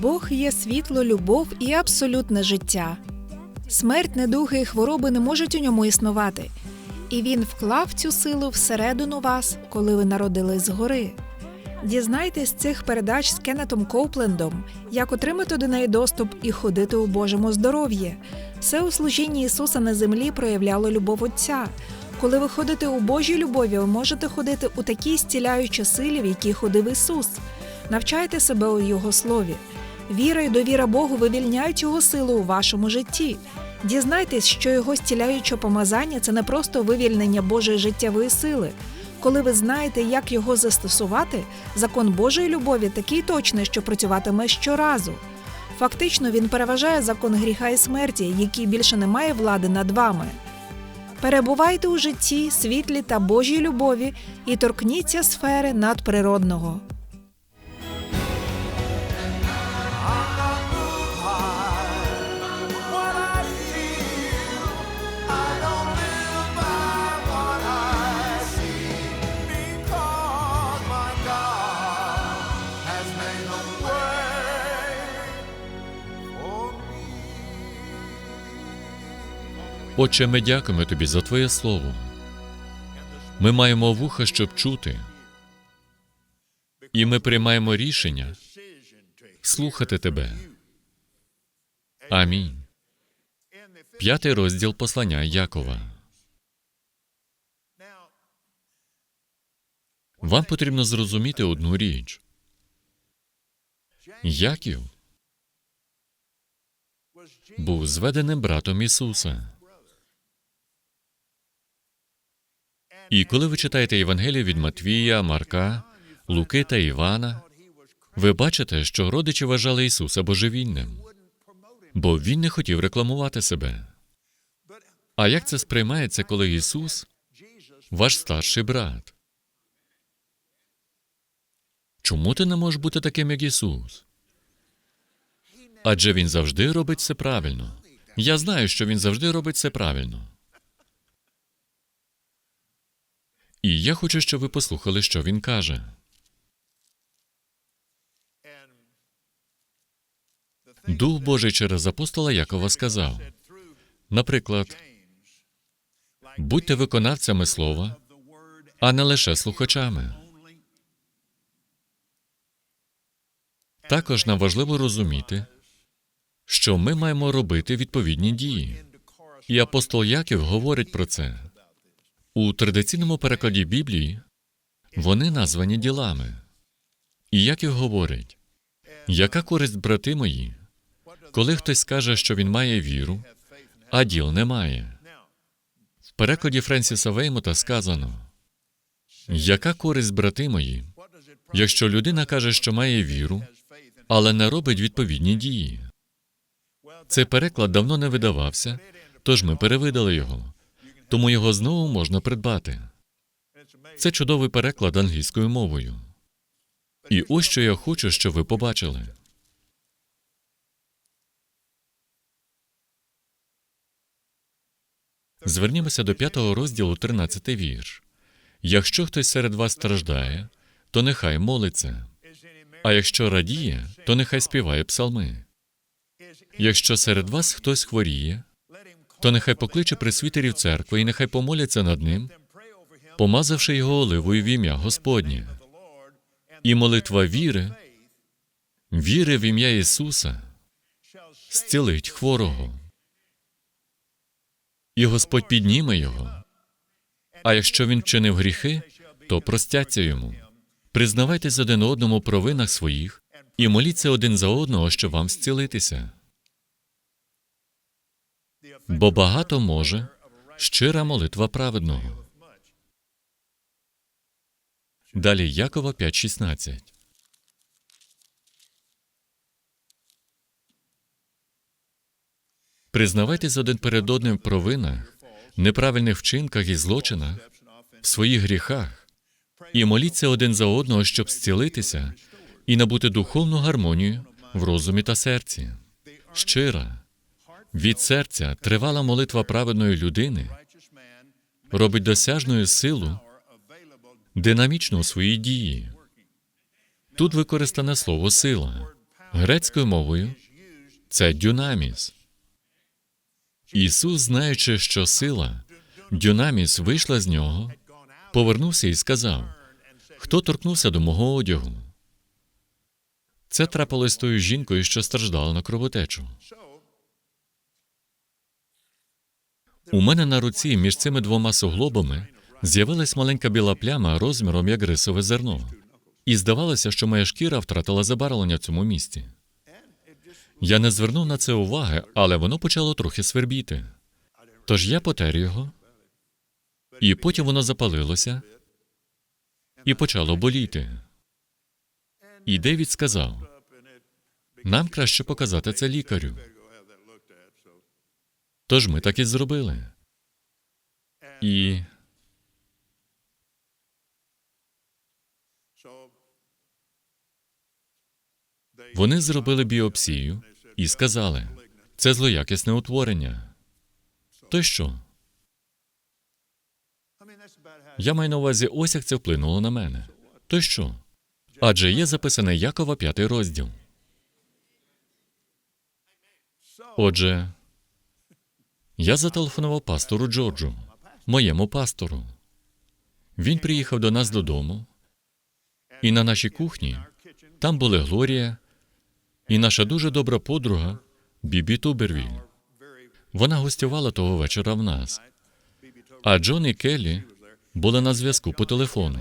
Бог є світло, любов і абсолютне життя. Смерть, недуги і хвороби не можуть у ньому існувати. І він вклав цю силу всередину вас, коли ви народились згори. Дізнайтесь цих передач з Кеннетом Коуплендом, як отримати до неї доступ і ходити у Божому здоров'ї. Все у служінні Ісуса на землі проявляло любов Отця. Коли ви ходите у Божій любові, ви можете ходити у такій стіляючій силі, в якій ходив Ісус. Навчайте себе у Його слові. Віра і довіра Богу вивільняють його силу у вашому житті. Дізнайтесь, що його стіляюче помазання це не просто вивільнення Божої життєвої сили. Коли ви знаєте, як його застосувати, закон Божої любові такий точний, що працюватиме щоразу. Фактично, він переважає закон гріха і смерті, який більше не має влади над вами. Перебувайте у житті, світлі та Божій любові і торкніться сфери надприродного. Отче, ми дякуємо тобі за Твоє Слово. Ми маємо вуха, щоб чути, і ми приймаємо рішення слухати Тебе. Амінь. П'ятий розділ послання Якова. Вам потрібно зрозуміти одну річ. Яків був зведеним братом Ісуса. І коли ви читаєте Євангелію від Матвія, Марка, Луки та Івана, ви бачите, що родичі вважали Ісуса божевільним, бо Він не хотів рекламувати себе. А як це сприймається, коли Ісус ваш старший брат? Чому ти не можеш бути таким, як Ісус? Адже Він завжди робить все правильно. Я знаю, що Він завжди робить все правильно. І я хочу, щоб ви послухали, що він каже. Дух Божий через апостола Якова сказав, наприклад, будьте виконавцями слова, а не лише слухачами. Також нам важливо розуміти, що ми маємо робити відповідні дії. І апостол Яків говорить про це. У традиційному перекладі Біблії вони названі ділами. І Яків говорить, яка користь, брати мої, коли хтось скаже, що він має віру, а діл не має. В перекладі Френсіса Веймота сказано, яка користь, брати мої, якщо людина каже, що має віру, але не робить відповідні дії. Цей переклад давно не видавався, тож ми перевидали його, тому його знову можна придбати. Це чудовий переклад англійською мовою. І ось що я хочу, щоб ви побачили. Звернімося до п'ятого розділу, 13 вірш. Якщо хтось серед вас страждає, то нехай молиться. А якщо радіє, то нехай співає псалми. Якщо серед вас хтось хворіє, то нехай покличе присвітерів церкви і нехай помоляться над ним, помазавши його оливою в ім'я Господнє. І молитва віри, віри в ім'я Ісуса, зцілить хворого. І Господь підніме його. А якщо він вчинив гріхи, то простяться йому. Признавайтесь один одному про винах своїх і моліться один за одного, щоб вам зцілитися. Бо багато може щира молитва праведного. Далі Якова 5.16. Признавайтесь один перед одним в провинах, неправильних вчинках і злочинах, в своїх гріхах, і моліться один за одного, щоб зцілитися і набути духовну гармонію в розумі та серці. Щира, від серця тривала молитва праведної людини робить досяжною силу, динамічну у своїй дії. Тут використане слово сила. Грецькою мовою це дюнаміс. Ісус, знаючи, що сила, дюнаміс вийшла з нього, повернувся і сказав: Хто торкнувся до мого одягу? Це трапилось з тою жінкою, що страждала на кровотечу. У мене на руці між цими двома суглобами з'явилась маленька біла пляма розміром як рисове зерно. І здавалося, що моя шкіра втратила забарвлення в цьому місці. Я не звернув на це уваги, але воно почало трохи свербіти. Тож я потер його, і потім воно запалилося і почало боліти. І Девід сказав: нам краще показати це лікарю. Тож ми так і зробили. І вони зробили біопсію і сказали: це злоякісне утворення. То що? Я маю на увазі, ось як це вплинуло на мене. То що? Адже є записане Якова п'ятий розділ. Отже, я зателефонував пастору Джорджу, моєму пастору. Він приїхав до нас додому, і на нашій кухні там були Глорія і наша дуже добра подруга Бібі Тубервіль. Вона гостювала того вечора в нас. А Джон і Келлі були на зв'язку по телефону.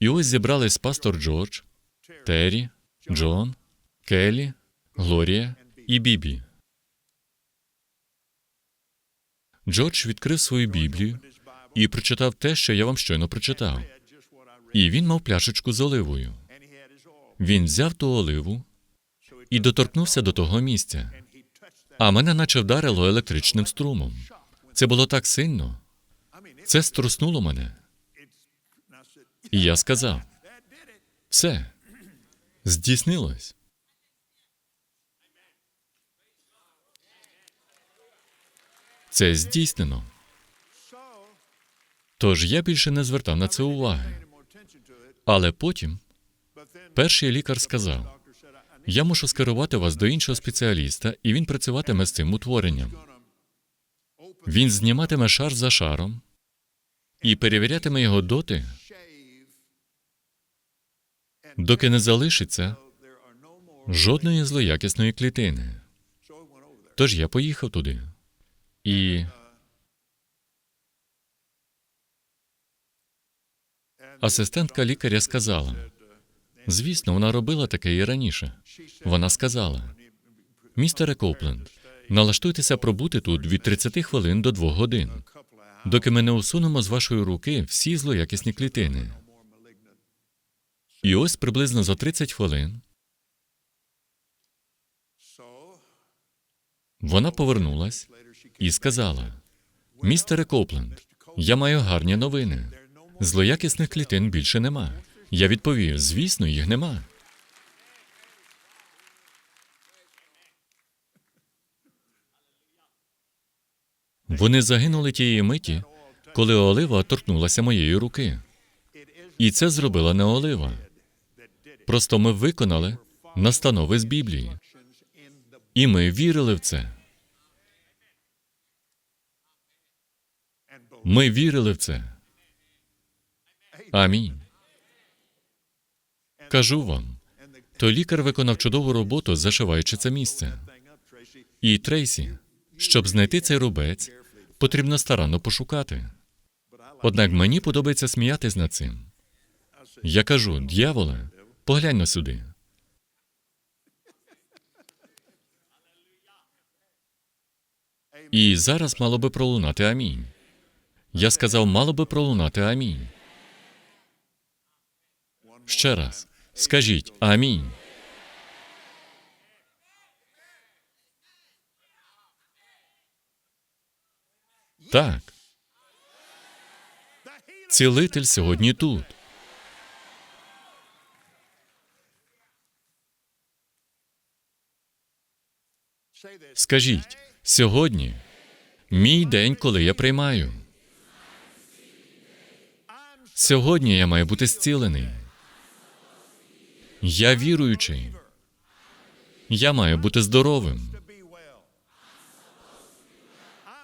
І ось зібрались пастор Джордж, Террі, Джон, Келлі, Глорія і Бібі. Джордж відкрив свою Біблію і прочитав те, що я вам щойно прочитав. І він мав пляшечку з оливою. Він взяв ту оливу і доторкнувся до того місця. А мене наче вдарило електричним струмом. Це було так сильно. Це струснуло мене. І я сказав: все, здійснилось. Це здійснено. Тож я більше не звертав на це уваги. Але потім перший лікар сказав: я мушу скерувати вас до іншого спеціаліста, і він працюватиме з цим утворенням. Він зніматиме шар за шаром і перевірятиме його доти, доки не залишиться жодної злоякісної клітини. Тож я поїхав туди. І асистентка лікаря сказала: звісно, вона робила таке і раніше. Вона сказала: містере Копленд, налаштуйтеся пробути тут від 30 хвилин до 2 годин, доки ми не усунемо з вашої руки всі злоякісні клітини. І ось приблизно за 30 хвилин вона повернулась і сказала: Містере Копленд, я маю гарні новини. Злоякісних клітин більше нема. Я відповів: звісно, їх нема. Вони загинули тієї миті, коли олива торкнулася моєї руки. І це зробила не олива. Просто ми виконали настанови з Біблії. І ми вірили в це. Ми вірили в це. Амінь. Кажу вам, то лікар виконав чудову роботу, зашиваючи це місце. І Трейсі, щоб знайти цей рубець, потрібно старанно пошукати. Однак мені подобається сміятись над цим. Я кажу, дьяволе, поглянь на сюди. І зараз мало би пролунати амінь. Я сказав, мало би пролунати амінь. Ще раз. Скажіть амінь. Так. Цілитель сьогодні тут. Скажіть, сьогодні мій день, коли я приймаю. Сьогодні я маю бути зцілений. Я віруючий. Я маю бути здоровим.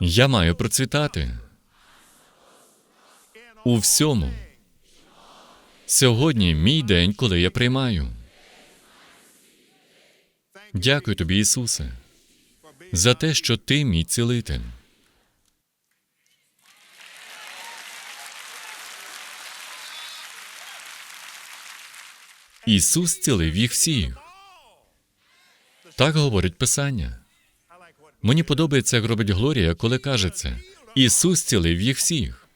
Я маю процвітати. У всьому. Сьогодні мій день, коли я приймаю. Дякую тобі, Ісусе, за те, що ти мій цілитель. Ісус цілив їх всіх. Так говорить Писання. Мені подобається, як робить Глорія, коли каже це. Ісус цілив їх всіх.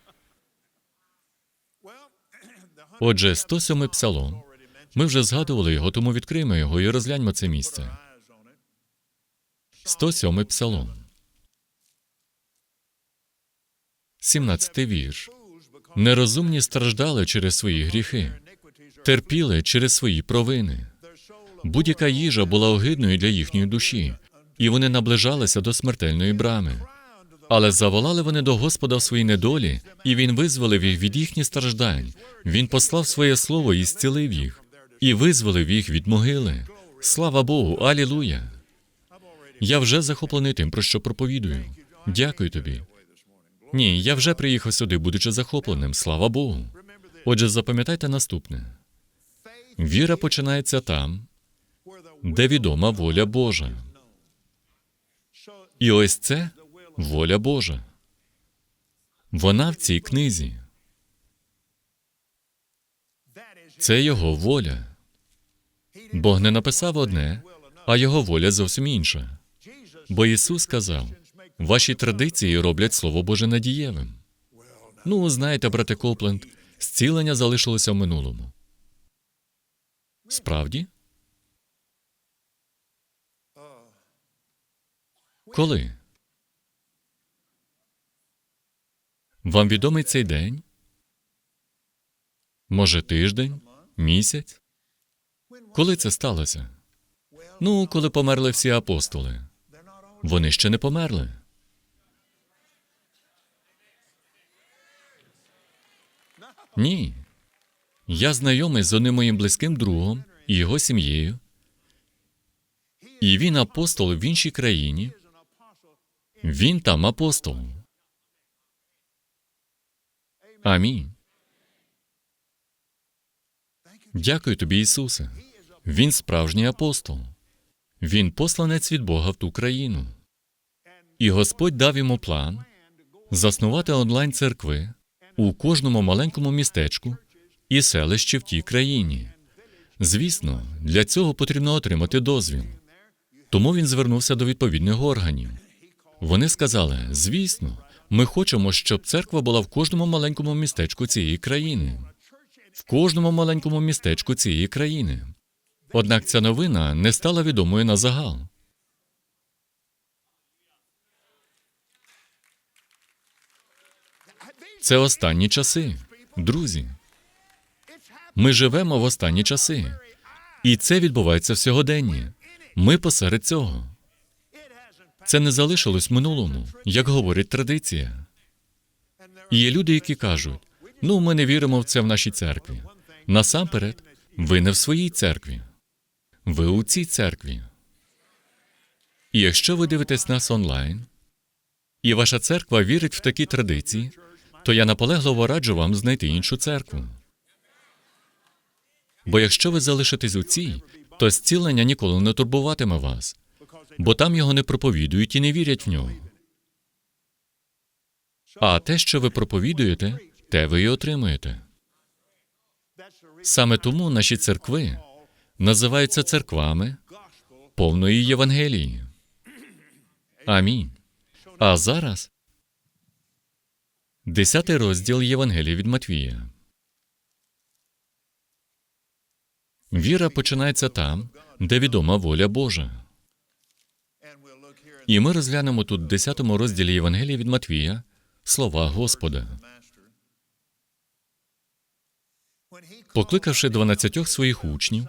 Отже, 107 псалом. Ми вже згадували його, тому відкриємо його і розгляньмо це місце. 107 псалом. 17 вірш. Нерозумні страждали через свої гріхи, терпіли через свої провини. Будь-яка їжа була огидною для їхньої душі, і вони наближалися до смертельної брами. Але заволали вони до Господа в своїй недолі, і Він визволив їх від їхніх страждань. Він послав своє слово і зцілив їх, і визволив їх від могили. Слава Богу, алілуя! Я вже захоплений тим, про що проповідую. Дякую тобі. Ні, я вже приїхав сюди, будучи захопленим. Слава Богу. Отже, запам'ятайте наступне: віра починається там, де відома воля Божа. І ось це воля Божа. Вона в цій книзі. Це його воля. Бог не написав одне, а його воля зовсім інша. Бо Ісус сказав: ваші традиції роблять Слово Боже надієвим. Ну, знаєте, брате Копленд, зцілення залишилося в минулому. Справді? Коли? Вам відомий цей день? Може, тиждень? Місяць? Коли це сталося? Ну, коли померли всі апостоли. Вони ще не померли. Ні. Я знайомий з одним моїм близьким другом і його сім'єю. І він апостол в іншій країні. Він там апостол. Амінь. Дякую тобі, Ісусе. Він справжній апостол. Він посланець від Бога в ту країну. І Господь дав йому план заснувати онлайн церкви у кожному маленькому містечку і селищі в тій країні. Звісно, для цього потрібно отримати дозвіл. Тому він звернувся до відповідних органів. Вони сказали: звісно, ми хочемо, щоб церква була в кожному маленькому містечку цієї країни, в кожному маленькому містечку цієї країни. Однак ця новина не стала відомою на загал. Це останні часи, друзі. Ми живемо в останні часи, і це відбувається в сьогоденні. Ми посеред цього. Це не залишилось в минулому, як говорить традиція. І є люди, які кажуть: ну, ми не віримо в це в нашій церкві. Насамперед, ви не в своїй церкві, ви у цій церкві. І якщо ви дивитесь нас онлайн, і ваша церква вірить в такі традиції, то я наполегливо раджу вам знайти іншу церкву. Бо якщо ви залишитесь у цій, то зцілення ніколи не турбуватиме вас, бо там його не проповідують і не вірять в нього. А те, що ви проповідуєте, те ви і отримуєте. Саме тому наші церкви називаються церквами повної Євангелії. Амінь. А зараз десятий розділ Євангелія від Матвія. Віра починається там, де відома воля Божа. І ми розглянемо тут в 10 розділі Євангелія від Матвія слова Господа. Покликавши дванадцятьох своїх учнів,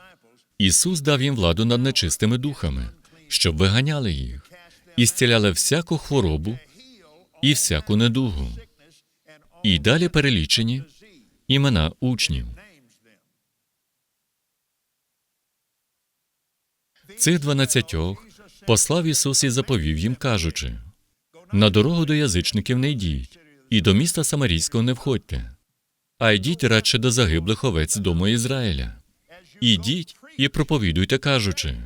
Ісус дав їм владу над нечистими духами, щоб виганяли їх, і зціляли всяку хворобу і всяку недугу. І далі перелічені імена учнів. Цих дванадцятьох послав Ісус і заповів їм, кажучи: на дорогу до язичників не йдіть, і до міста Самарійського не входьте, а йдіть радше до загиблих овець дому Ізраїля. Ідіть і проповідуйте, кажучи.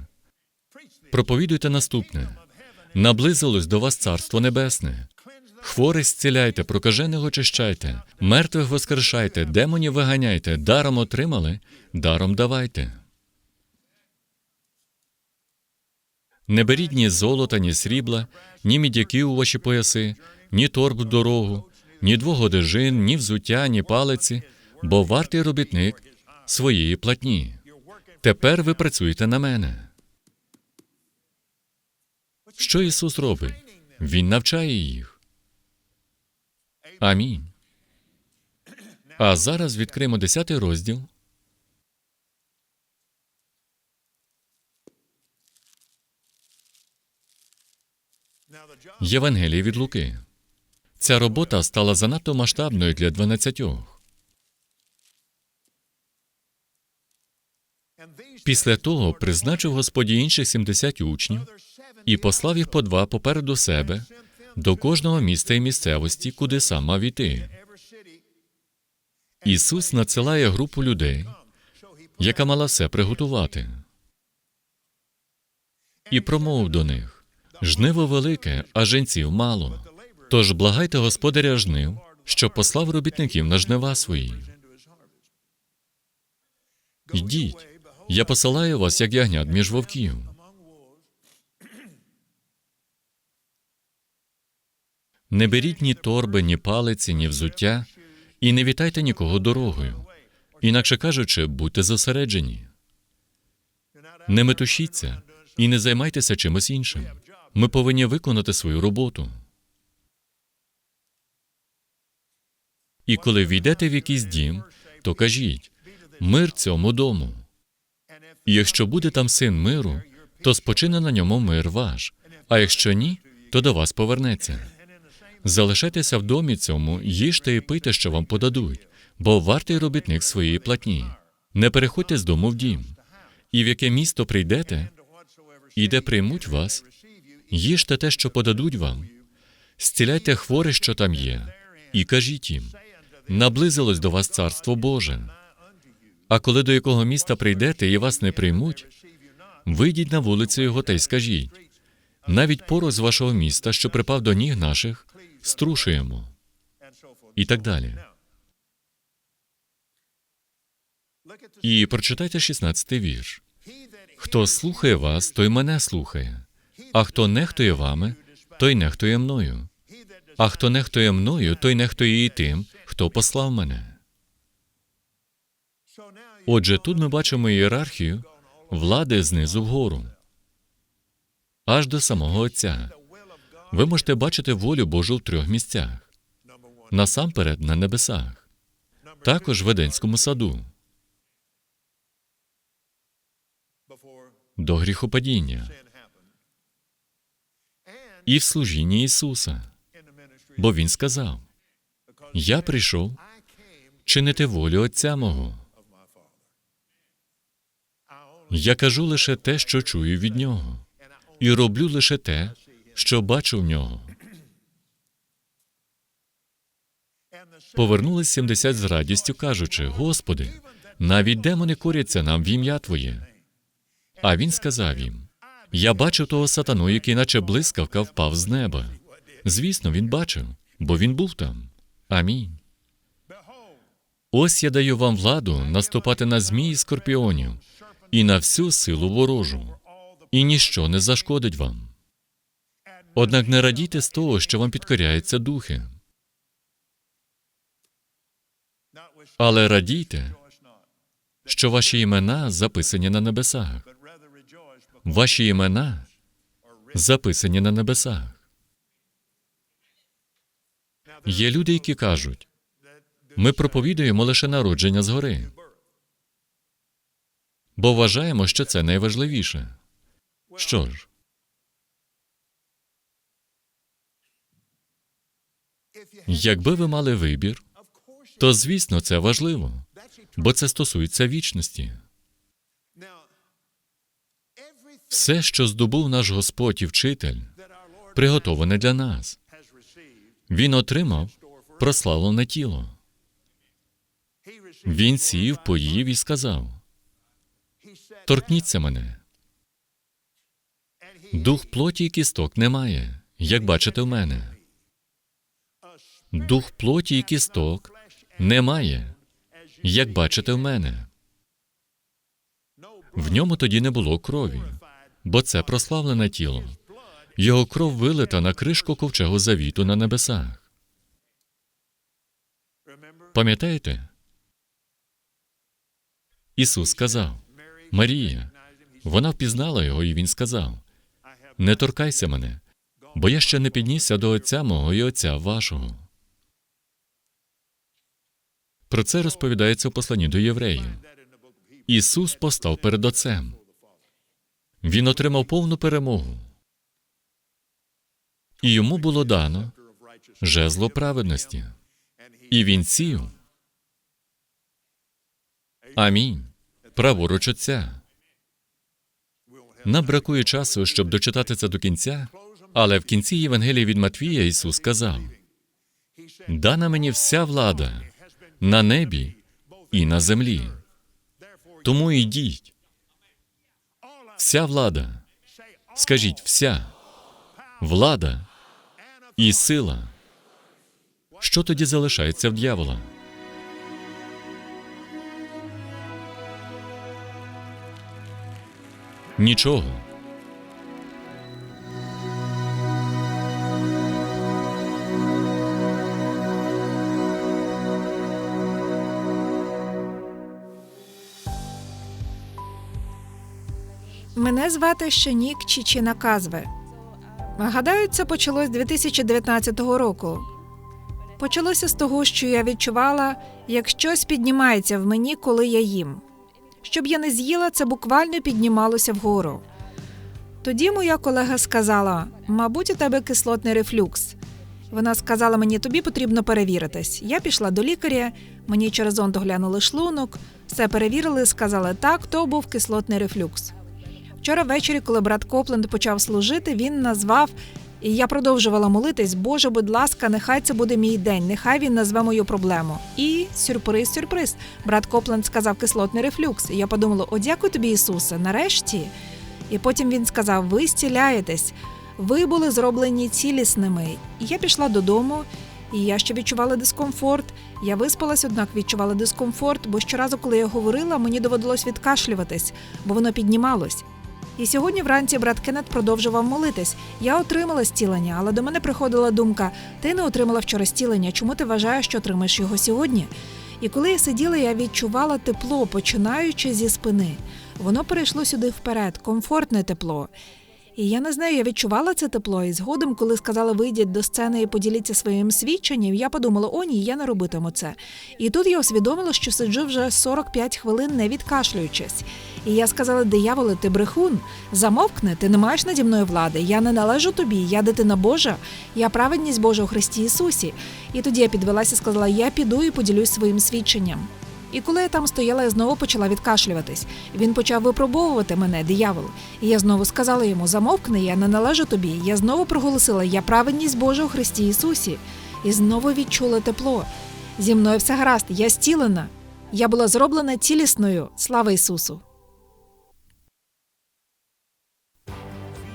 Проповідуйте наступне: наблизилось до вас Царство Небесне. Хворих зціляйте, прокажених очищайте, мертвих воскрешайте, демонів виганяйте, даром отримали, даром давайте. Не беріть ні золота, ні срібла, ні мідяків у ваші пояси, ні торб дорогу, ні двох одежин, ні взуття, ні палиці, бо вартий робітник своєї платні. Тепер ви працюєте на мене. Що Ісус робить? Він навчає їх. Амінь. А зараз відкриємо 10 розділ. Євангелії від Луки. Ця робота стала занадто масштабною для дванадцятьох. Після того призначив Господь інших 70 учнів і послав їх по два попереду себе до кожного міста і місцевості, куди сам мав іти. Ісус надсилає групу людей, яка мала все приготувати, і промовив до них: жниво велике, а женців мало. Тож благайте господаря жнив, що послав робітників на жнива свої. Йдіть, я посилаю вас, як ягнят між вовків. Не беріть ні торби, ні палиці, ні взуття, і не вітайте нікого дорогою. Інакше кажучи, будьте зосереджені. Не метушіться і не займайтеся чимось іншим. Ми повинні виконати свою роботу. І коли війдете в якийсь дім, то кажіть мир цьому дому. І якщо буде там син миру, то спочине на ньому мир ваш, а якщо ні, то до вас повернеться. Залишайтеся в домі цьому, їжте і пийте, що вам подадуть, бо вартий робітник своєї платні. Не переходьте з дому в дім. І в яке місто прийдете, і де приймуть вас, їжте те, що подадуть вам, зціляйте хворих, що там є, і кажіть їм: наблизилось до вас царство Боже. А коли до якого міста прийдете і вас не приймуть, вийдіть на вулицю його та й скажіть: навіть порох з вашого міста, що припав до ніг наших, струшуємо. І так далі. І прочитайте 16-й вірш. Хто слухає вас, той мене слухає, а хто нехтує вами, той нехтує мною. А хто нехтує мною, той нехтує і тим, хто послав мене. Отже, тут ми бачимо ієрархію влади знизу вгору, аж до самого Отця. Ви можете бачити волю Божу в трьох місцях: насамперед на небесах, також в Едемському саду, до гріхопадіння і в служінні Ісуса. Бо Він сказав: Я прийшов чинити волю Отця мого. Я кажу лише те, що чую від нього, і роблю лише те, що бачу в нього. Повернулись 70 з радістю, кажучи: Господи, навіть демони коряться нам в ім'я Твоє. А він сказав їм: Я бачив того сатану, який, наче блискавка, впав з неба. Звісно, він бачив, бо він був там. Амінь. Ось я даю вам владу наступати на змії скорпіонів і на всю силу ворожу, і ніщо не зашкодить вам. Однак не радійте з того, що вам підкоряються духи, але радійте, що ваші імена записані на небесах. Ваші імена записані на небесах. Є люди, які кажуть, ми проповідуємо лише народження згори, бо вважаємо, що це найважливіше. Що ж, якби ви мали вибір, то звісно це важливо, бо це стосується вічності. Все, що здобув наш Господь і вчитель, приготоване для нас. Він отримав прославлене тіло. Він сів, поїв і сказав: Торкніться мене. Дух плоті і кісток немає, як бачите в мене. Дух плоті і кісток немає, як бачите в мене. В ньому тоді не було крові, бо це прославлене тіло. Його кров вилита на кришку ковчегу завіту на небесах. Пам'ятаєте? Ісус сказав: Марія, вона впізнала його, і він сказав: Не торкайся мене, бо я ще не піднісся до Отця мого і Отця вашого. Про це розповідається в посланні до євреїв. Ісус постав перед Отцем. Він отримав повну перемогу. І йому було дано жезло праведності. І він. Амінь. Праворуч Отця. Нам бракує часу, щоб дочитати це до кінця, але в кінці Євангелії від Матвія Ісус сказав: Дана мені вся влада на небі і на землі. Тому йдіть. Вся влада. Скажіть, вся влада і сила. Що тоді залишається в дьявола? Нічого. Мене звати Шенік Чічіна Казве. Гадаю, це почалось 2019 року. Почалося з того, що я відчувала, як щось піднімається в мені, коли я їм. Щоб я не з'їла, це буквально піднімалося вгору. Тоді моя колега сказала: мабуть, у тебе кислотний рефлюкс. Вона сказала мені, тобі потрібно перевіритись. Я пішла до лікаря, мені через зонд оглянули шлунок, все перевірили, сказали, так, то був кислотний рефлюкс. Вчора ввечері, коли брат Копленд почав служити, він назвав, і я продовжувала молитись: Боже, будь ласка, нехай це буде мій день, нехай він назве мою проблему. І сюрприз, сюрприз. Брат Копленд сказав кислотний рефлюкс. І я подумала: о, дякую тобі, Ісусе, нарешті. І потім він сказав: Ви зціляєтесь, ви були зроблені цілісними. І я пішла додому, і я ще відчувала дискомфорт. Я виспалась, однак відчувала дискомфорт, бо щоразу, коли я говорила, мені доводилось відкашлюватись, бо воно піднімалось. І сьогодні вранці брат Кеннет продовжував молитись. Я отримала зцілення, але до мене приходила думка: ти не отримала вчора зцілення, чому ти вважаєш, що отримаєш його сьогодні? І коли я сиділа, я відчувала тепло, починаючи зі спини. Воно перейшло сюди вперед, комфортне тепло. І я не знаю, я відчувала це тепло. І згодом, коли сказали вийдіть до сцени і поділіться своїм свідченням, я подумала, о ні, я не робитиму це. І тут я усвідомила, що сиджу вже 45 хвилин, не відкашлюючись. І я сказала, дияволе, ти брехун, замовкни, ти не маєш наді мною влади. Я не належу тобі, я дитина Божа, я праведність Божа у Христі Ісусі. І тоді я підвелася і сказала, я піду і поділюсь своїм свідченням. І коли я там стояла, я знову почала відкашлюватись. Він почав випробовувати мене, диявол. І я знову сказала йому: замовкни, я не належу тобі. Я знову проголосила Я праведність Божа у Христі Ісусі. І знову відчула тепло. Зі мною все гаразд, я зцілена. Я була зроблена цілісною. Слава Ісусу!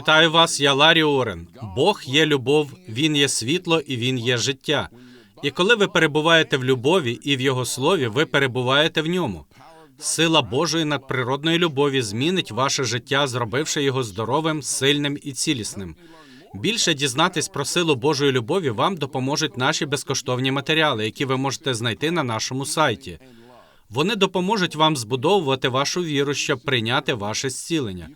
Вітаю вас, я Ларі Орен. Бог є любов, Він є світло і Він є життя. І коли ви перебуваєте в любові і в Його слові, ви перебуваєте в ньому. Сила Божої надприродної любові змінить ваше життя, зробивши його здоровим, сильним і цілісним. Більше дізнатись про силу Божої любові вам допоможуть наші безкоштовні матеріали, які ви можете знайти на нашому сайті. Вони допоможуть вам збудовувати вашу віру, щоб прийняти ваше зцілення.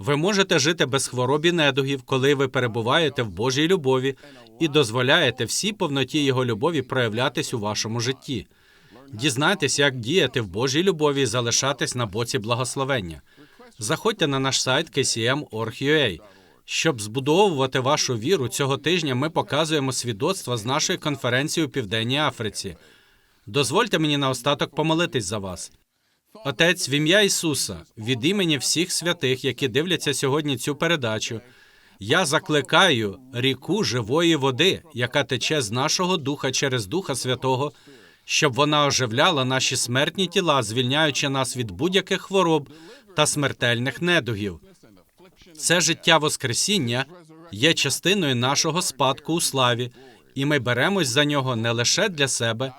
Ви можете жити без хвороб і недугів, коли ви перебуваєте в Божій любові і дозволяєте всій повноті Його любові проявлятись у вашому житті. Дізнайтесь, як діяти в Божій любові і залишатись на боці благословення. Заходьте на наш сайт kcm.org.ua. Щоб збудовувати вашу віру, цього тижня ми показуємо свідоцтва з нашої конференції у Південній Африці. Дозвольте мені наостаток помолитись за вас. Отець, в ім'я Ісуса, від імені всіх святих, які дивляться сьогодні цю передачу, я закликаю ріку живої води, яка тече з нашого духа через Духа Святого, щоб вона оживляла наші смертні тіла, звільняючи нас від будь-яких хвороб та смертельних недугів. Це життя Воскресіння є частиною нашого спадку у славі, і ми беремось за нього не лише для себе,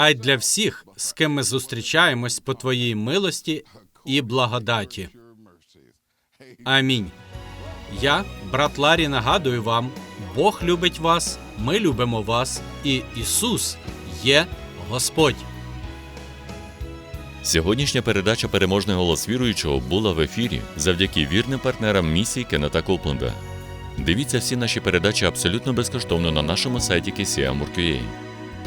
а й для всіх, з ким ми зустрічаємось по твоїй милості і благодаті. Амінь. Я, брат Ларі, нагадую вам: Бог любить вас, ми любимо вас, і Ісус є Господь. Сьогоднішня передача Переможний голос віруючого була в ефірі завдяки вірним партнерам місії Кеннета Копленда. Дивіться всі наші передачі абсолютно безкоштовно на нашому сайті KCM.org.ua.